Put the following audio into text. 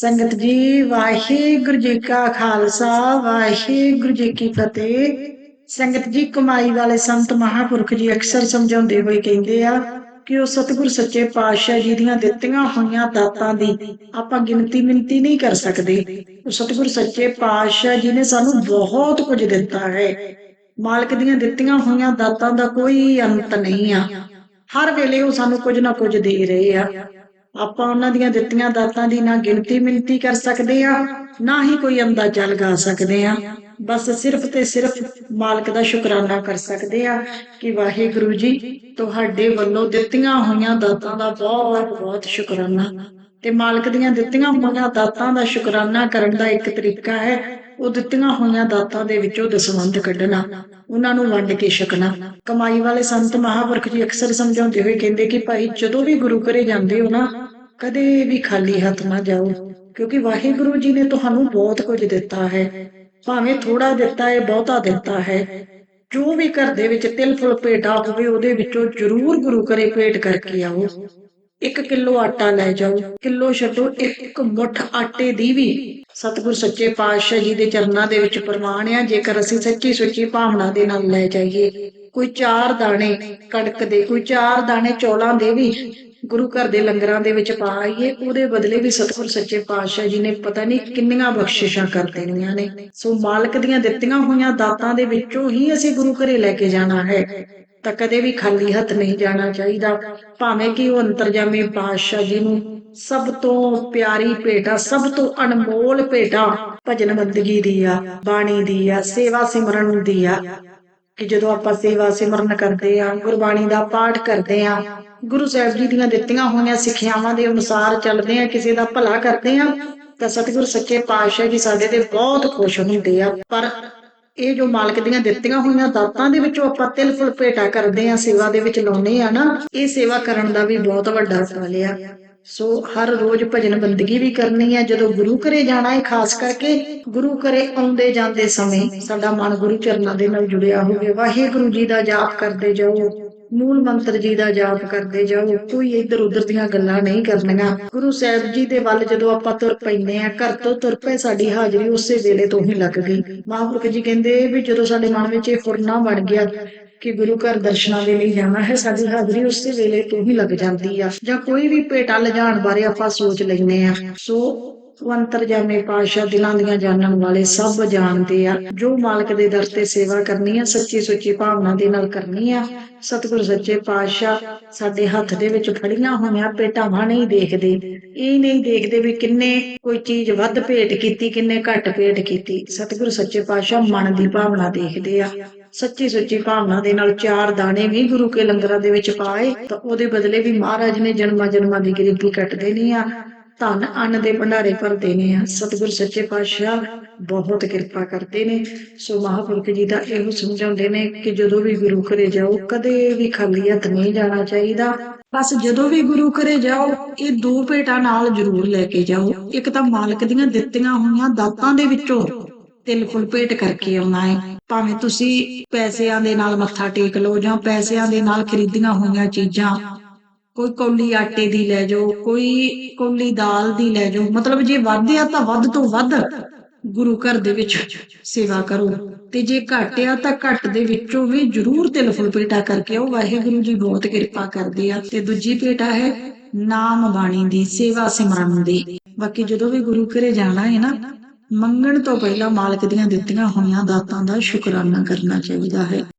ਸੰਗਤ ਜੀ, ਵਾਹਿਗੁਰੂ ਜੀ ਕਾ ਖਾਲਸਾ, ਵਾਹਿਗੁਰੂ ਜੀ ਕੀ ਫਤਿਹ। ਸੰਗਤ ਜੀ, ਕਮਾਈ ਵਾਲੇ ਸੰਤ ਮਹਾਪੁਰਖ ਜੀ ਅਕਸਰ ਸਮਝਾਉਂਦੇ ਹੋਏ ਕਹਿੰਦੇ ਆ ਕਿ ਉਹ ਸਤਿਗੁਰ ਸੱਚੇ ਪਾਤਸ਼ਾਹ ਜੀ ਦੀਆਂ ਦਿੱਤੀਆਂ ਹੋਈਆਂ ਦਾਤਾਂ ਦੀ ਆਪਾਂ ਗਿਣਤੀ ਮਿੰਤੀ ਨਹੀਂ ਕਰ ਸਕਦੇ। ਉਹ ਸਤਿਗੁਰ ਸੱਚੇ ਪਾਤਸ਼ਾਹ ਜੀ ਨੇ ਸਾਨੂੰ ਬਹੁਤ ਕੁਝ ਦਿੱਤਾ ਹੈ। ਮਾਲਕ ਦੀਆਂ ਦਿੱਤੀਆਂ ਹੋਈਆਂ ਦਾਤਾਂ ਦਾ ਕੋਈ ਅੰਤ ਨਹੀਂ ਆ। ਹਰ ਵੇਲੇ ਉਹ ਸਾਨੂੰ ਕੁਝ ਨਾ ਕੁਝ ਦੇ ਰਹੇ ਆ। ਆਪਾਂ ਉਹਨਾਂ ਦੀਆਂ ਦਿੱਤੀਆਂ ਦਾਤਾਂ ਦੀ ਨਾ ਗਿਣਤੀ ਮਿੰਤੀ ਕਰ ਸਕਦੇ ਆ ਨਾ ਹੀ ਕੋਈ ਅੰਦਾਜ਼ਾ ਲਗਾ ਸਕਦੇ ਆ ਬਸ ਸਿਰਫ ਤੇ ਸਿਰਫ ਮਾਲਕ ਦਾ ਸ਼ੁਕਰਾਨਾ ਕਰ ਸਕਦੇ ਆ ਕਿ ਵਾਹਿਗੁਰੂ ਜੀ, ਤੁਹਾਡੇ ਵੱਲੋਂ ਦਿੱਤੀਆਂ ਹੋਈਆਂ ਦਾਤਾਂ ਦਾ ਬਹੁਤ ਬਹੁਤ ਸ਼ੁਕਰਾਨਾ। ਤੇ ਮਾਲਕ ਦੀਆਂ ਦਿੱਤੀਆਂ ਹੋਈਆਂ ਦਾਤਾਂ ਦਾ ਸ਼ੁਕਰਾਨਾ ਕਰਨ ਦਾ ਇੱਕ ਤਰੀਕਾ ਹੈ, ਉਹ ਦਿੱਤੀਆਂ ਹੋਈਆਂ ਦਾਤਾਂ ਦੇ ਵਿੱਚੋਂ ਦਸਵੰਧ ਕੱਢਣਾ, ਉਹਨਾਂ ਨੂੰ ਵੰਡ ਕੇ ਛਕਣਾ। ਕਮਾਈ ਵਾਲੇ ਸੰਤ ਮਹਾਪੁਰਖ ਜੀ ਅਕਸਰ ਸਮਝਾਉਂਦੇ ਹੋਏ ਕਹਿੰਦੇ ਕਿ ਭਾਈ ਜਦੋਂ ਵੀ ਗੁਰੂ ਘਰੇ ਜਾਂਦੇ ਹੋ ਨਾ ਕਦੇ ਵੀ ਖਾਲੀ ਹੱਥ ਨਾ ਜਾਓ, ਕਿਉਂਕਿ ਵਾਹਿਗੁਰੂ ਜੀ ਨੇ ਤੁਹਾਨੂੰ ਬਹੁਤ ਕੁਝ ਦਿੱਤਾ ਹੈ। ਭਾਵੇਂ ਥੋੜਾ ਦਿੱਤਾ ਹੈ, ਬਹੁਤਾ ਦਿੱਤਾ ਹੈ। ਜੋ ਵੀ ਘਰ ਦੇ ਵਿੱਚ ਤਿਲ ਫੁਲ ਭੇਟਾ ਹੋਵੇ, ਉਹਦੇ ਵਿੱਚੋਂ ਜ਼ਰੂਰ ਗੁਰੂ ਘਰੇ ਭੇਟ ਕਰਕੇ ਆਓ। ਇੱਕ ਕਿਲੋ ਆਟਾ ਲੈ ਜਾਓ, ਕਿਲੋ ਛੱਡੋ, ਇੱਕ ਮੁੱਠ ਆਟੇ ਦੀ ਵੀ। ਸਤਿਗੁਰ ਸੱਚੇ ਪਾਤਸ਼ਾਹ ਜੀ ਦੇ ਚਰਨਾਂ ਦੇ ਵਿੱਚ ਪ੍ਰਮਾਣ ਆ। ਜੇਕਰ ਅਸੀਂ ਸੱਚੀ ਸੁੱਚੀ ਭਾਵਨਾ ਦੇ ਨਾਲ ਲੈ ਜਾਈਏ, ਕੋਈ ਚਾਰ ਦਾਣੇ ਕਣਕ ਦੇ, ਕੋਈ ਚਾਰ ਦਾਣੇ ਚੌਲਾਂ ਦੇ ਵੀ ਗੁਰੂ ਘਰ ਦੇ ਲੰਗਰਾਂ ਦੇ ਵਿੱਚ ਪਾ ਆਈਏ, ਉਹਦੇ ਬਦਲੇ ਵੀ ਸਤਿਗੁਰ ਸੱਚੇ ਪਾਤਸ਼ਾਹ ਜੀ ਨੇ ਪਤਾ ਨਹੀਂ ਕਿੰਨੀਆਂ ਬਖਸ਼ਿਸ਼ਾਂ ਕਰ ਦੇਣੀਆਂ ਨੇ। ਸੋ ਮਾਲਕ ਦੀਆਂ ਦਿੱਤੀਆਂ ਹੋਈਆਂ ਦਾਤਾਂ ਦੇ ਵਿੱਚੋਂ ਹੀ ਅਸੀਂ ਗੁਰੂ ਘਰੇ ਲੈ ਕੇ ਜਾਣਾ ਹੈ। ਤਾਂ ਕਦੇ ਵੀ ਖਾਲੀ ਹੱਥ ਨਹੀਂ ਜਾਣਾ ਚਾਹੀਦਾ। ਭਾਵੇਂ ਕਿ ਉਹ ਅੰਤਰਜਾਮੀ ਪਾਤਸ਼ਾਹ ਜੀ ਨੂੰ ਸਭ ਤੋਂ ਪਿਆਰੀ ਭੇਟਾ, ਸਭ ਤੋਂ ਅਨਮੋਲ ਭੇਟਾ ਭਜਨ ਬੰਦਗੀ ਦੀ ਆ, ਬਾਣੀ ਦੀ ਆ, ਸੇਵਾ ਸਿਮਰਨ ਦੀ ਆ। ਕਿ ਜਦੋਂ ਆਪਾਂ ਸੇਵਾ ਸਿਮਰਨ ਕਰਦੇ ਆ, ਗੁਰਬਾਣੀ ਦਾ ਪਾਠ ਕਰਦੇ ਆ, ਗੁਰੂ ਸਾਹਿਬ ਜੀ ਦੀਆਂ ਦਿੱਤੀਆਂ ਹੋਈਆਂ ਸਿੱਖਿਆਵਾਂ ਦੇ ਅਨੁਸਾਰ ਚੱਲਦੇ ਆ, ਕਿਸੇ ਦਾ ਭਲਾ ਕਰਦੇ ਆ, ਤਾਂ ਸਤਿਗੁਰ ਸੱਚੇ ਪਾਤਸ਼ਾਹ ਜੀ ਸਾਡੇ ਤੇ ਬਹੁਤ ਖੁਸ਼ ਹੁੰਦੇ ਆ। ਪਰ ਇਹ ਜੋ ਮਾਲਕ ਦੀਆਂ ਦਿੱਤੀਆਂ ਹੋਈਆਂ ਦਾਤਾਂ ਦੇ ਵਿੱਚੋਂ ਆਪਾਂ ਤਿਲ ਫੁਲ ਭੇਟਾ ਕਰਦੇ ਆ ਸੇਵਾ ਦੇ ਵਿੱਚ ਲਾਉਨੇ ਆ ਨਾ, ਇਹ ਸੇਵਾ ਕਰਨ ਦਾ ਵੀ ਬਹੁਤ ਵੱਡਾ ਫਲ ਆ। ਸੋ ਹਰ ਰੋਜ਼ ਭਜਨ ਬੰਦਗੀ ਵੀ ਕਰਨੀ ਹੈ, ਜਦੋਂ ਗੁਰੂ ਘਰੇ ਜਾਣਾ ਹੈ, ਖਾਸ ਕਰਕੇ ਗੁਰੂ ਘਰੇ ਆਉਂਦੇ ਜਾਂਦੇ ਸਮੇਂ, ਸਾਡਾ ਮਨ ਗੁਰੂ ਚਰਨਾਂ ਦੇ ਨਾਲ ਜੁੜਿਆ ਹੋਵੇ, ਵਾਹਿਗੁਰੂ ਜੀ ਦਾ ਜਾਪ ਕਰਦੇ ਜਾਓ। ਮੂਲ ਮੰਤਰ ਜੀ ਦਾ ਜਾਪ ਕਰਦੇ ਜਾਓ, ਕੋਈ ਇੱਧਰ ਉੱਧਰ ਦੀਆਂ ਗੱਲਾਂ ਨਹੀਂ ਕਰਨੀਆਂ। ਗੁਰੂ ਸਾਹਿਬ ਜੀ ਦੇ ਵੱਲ ਜਦੋਂ ਆਪਾਂ ਤੁਰ ਪੈਂਦੇ ਆ ਘਰ ਤੋਂ ਤੁਰ ਪਏ, ਸਾਡੀ ਹਾਜ਼ਰੀ ਉਸੇ ਵੇਲੇ ਤੋਂ ਹੀ ਲੱਗ ਗਈ। ਮਹਾਂਪੁਰਖ ਜੀ ਕਹਿੰਦੇ ਵੀ ਜਦੋਂ ਸਾਡੇ ਮਨ ਵਿੱਚ ਇਹ ਫੁਰਨਾ ਬਣ ਗਿਆ ਕਿ ਗੁਰੂ ਘਰ ਦਰਸ਼ਨਾਂ ਦੇ ਲਈ ਜਾਣਾ ਹੈ, ਸਾਡੀ ਹਾਜ਼ਰੀ ਉਸੇ ਵੇਲੇ ਤੋਂ ਹੀ ਲੱਗ ਜਾਂਦੀ ਆ। ਜਾਂ ਕੋਈ ਵੀ ਭੇਟਾ ਲਿਜਾਣ ਬਾਰੇ ਆਪਾਂ ਸੋਚ ਲੈਂਦੇ ਆ ਸੋ ਅੰਤਰ ਅੰਤਰਜਾਮੀ ਪਾਸ਼ਾ ਦਿਲਾਂ ਦੀਆਂ ਜਾਣਨ ਵਾਲੇ ਸਭ ਜਾਣਦੇ ਆ। ਜੋ ਮਾਲਕ ਦੇ ਦਰ ਤੇ ਸੇਵਾ ਕਰਨੀ ਆ, ਸੱਚੀ ਸੁੱਚੀ ਭਾਵਨਾ ਦੇ ਨਾਲ ਕਰਨੀ ਆ, ਸਤਿਗੁਰ ਸੱਚੇ ਪਾਤਸ਼ਾਹ ਸਾਡੇ ਹੱਥ ਦੇ ਵਿੱਚ ਫੜੀਆਂ ਹੋਈਆਂ ਪੇਟਾਵਾਂ ਨਹੀਂ ਦੇਖਦੇ। ਇਹ ਨਹੀਂ ਦੇਖਦੇ ਵੀ ਕਿੰਨੇ ਕੋਈ ਚੀਜ਼ ਵੱਧ ਭੇਟ ਕੀਤੀ, ਕਿੰਨੇ ਘੱਟ ਭੇਟ ਕੀਤੀ। ਸਤਿਗੁਰ ਸੱਚੇ ਪਾਤਸ਼ਾਹ ਮਨ ਦੀ ਭਾਵਨਾ ਦੇਖਦੇ ਆ। ਸੱਚੀ ਸੁੱਚੀ ਭਾਵਨਾ ਦੇ ਨਾਲ ਚਾਰ ਦਾਣੇ ਵੀ ਗੁਰੂ ਕੇ ਲੰਗਰਾਂ ਦੇ ਵਿੱਚ ਪਾਏ ਤਾਂ ਉਹਦੇ ਬਦਲੇ ਵੀ ਮਹਾਰਾਜ ਨੇ ਜਨਮਾਂ ਜਨਮਾਂ ਦੀ ਗਰੀਬੀ ਕੱਟ ਦੇਣੀ ਆ। ਧਨ ਅੰਨ ਦੇ ਭੰਡਾਰੇ ਭਰਦੇ ਨੇ ਸਤਿਗੁਰ ਸੱਚੇ ਪਾਤਸ਼ਾਹ ਬਹੁਤ ਕਿਰਪਾ ਕਰਦੇ ਨੇ। ਸੋ ਮਹਾਪੁਰਖ ਜੀ ਦਾ ਇਹੋ ਸਮਝਾਉਂਦੇ ਨੇ ਕਿ ਜਦੋਂ ਵੀ ਗੁਰੂ ਘਰੇ ਜਾਓ, ਕਦੇ ਵੀ ਖਾਲੀ ਹੱਥ ਨਹੀਂ ਜਾਣਾ ਚਾਹੀਦਾ। ਬਸ ਜਦੋਂ ਵੀ ਗੁਰੂ ਘਰੇ ਜਾਓ, ਇਹ ਦੋ ਭੇਟਾਂ ਨਾਲ ਜ਼ਰੂਰ ਲੈ ਕੇ ਜਾਓ। ਇੱਕ ਤਾਂ ਮਾਲਕ ਦੀਆਂ ਦਿੱਤੀਆਂ ਹੋਈਆਂ ਦਾਤਾਂ ਦੇ ਵਿੱਚੋਂ ਤਿਲ ਫੁਲ ਭੇਟ ਕਰਕੇ ਆਉਣਾ ਹੈ ਭਾਵੇਂ ਤੁਸੀਂ ਪੈਸਿਆਂ ਦੇ ਨਾਲ ਮੱਥਾ ਟੇਕ ਲਓ ਜਾਂ ਪੈਸਿਆਂ ਦੇ ਨਾਲ ਖਰੀਦੀਆਂ ਹੋਈਆਂ ਚੀਜ਼ਾਂ ਕੋਈ ਕੌਲੀ ਆਟੇ ਦੀ ਲੈ ਜਾਓ, ਕੋਈ ਕੌਲੀ ਦਾਲ ਦੀ ਲੈ ਜਾਓ। ਮਤਲਬ ਜੇ ਵੱਧ ਤਾਂ ਵੱਧ ਤੋਂ ਵੱਧ ਗੁਰੂ ਘਰ ਦੇ ਵਿੱਚ ਸੇਵਾ ਕਰੋ। ਤੇ ਜੇ ਘੱਟ ਤਾਂ ਘੱਟ ਦੇ ਵਿੱਚੋਂ ਵੀ ਜ਼ਰੂਰ ਤਿਲ ਫੁਲ ਭੇਟਾ ਕਰਕੇ ਆਓ। ਵਾਹਿਗੁਰੂ ਜੀ ਬਹੁਤ ਕਿਰਪਾ ਕਰਦੇ ਆ। ਤੇ ਦੂਜੀ ਪੇਟਾ ਹੈ ਨਾਮ ਬਾਣੀ ਦੀ, ਸੇਵਾ ਸਿਮਰਨ ਦੀ। ਬਾਕੀ ਜਦੋਂ ਵੀ ਗੁਰੂ ਘਰੇ ਜਾਣਾ ਹੈ ਨਾ, ਮੰਗਣ ਤੋਂ ਪਹਿਲਾਂ ਮਾਲਕ ਦੀਆਂ ਦਿੱਤੀਆਂ ਹੋਈਆਂ ਦਾਤਾਂ ਦਾ ਸ਼ੁਕਰਾਨਾ ਕਰਨਾ ਚਾਹੀਦਾ ਹੈ।